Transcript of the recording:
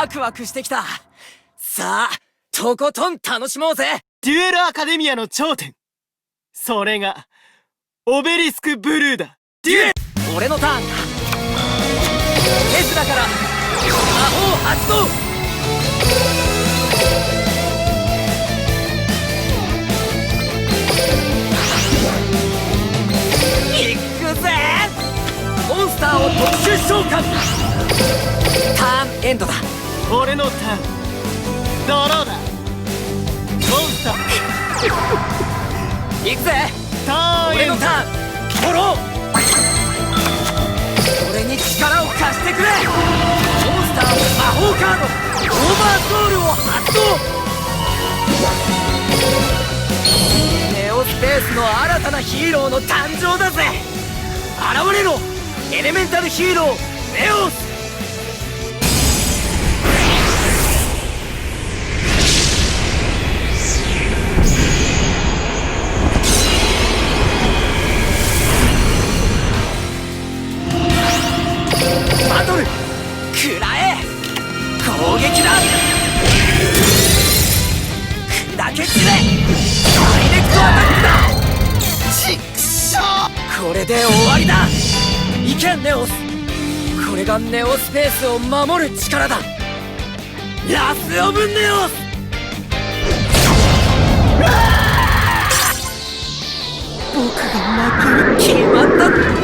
ワクワクしてきた。さあとことん楽しもうぜ。デュエルアカデミアの頂点。それがオベリスクブルーだ。デュエル。俺のターンだ。テスラから魔法発動。いくぜ。モンスターを特殊召喚。ターンエンドだ俺のターン。ドローだ。モンスター。いくぜ。ターン。エンド俺のターン。ドロー俺に力を貸してくれ。モンスター魔法カード。オーバーソウルを発動。ネオスペースの新たなヒーローの誕生だぜ。現れろ。エレメンタルヒーロー。ネオス攻撃だ。砕け散れ。ダイレクトアタックだ。ちくしょこれで終わりだ。いけネオス。これがネオスペースを守る力だ。ラス・オブ・ネオス。僕が負ける決まった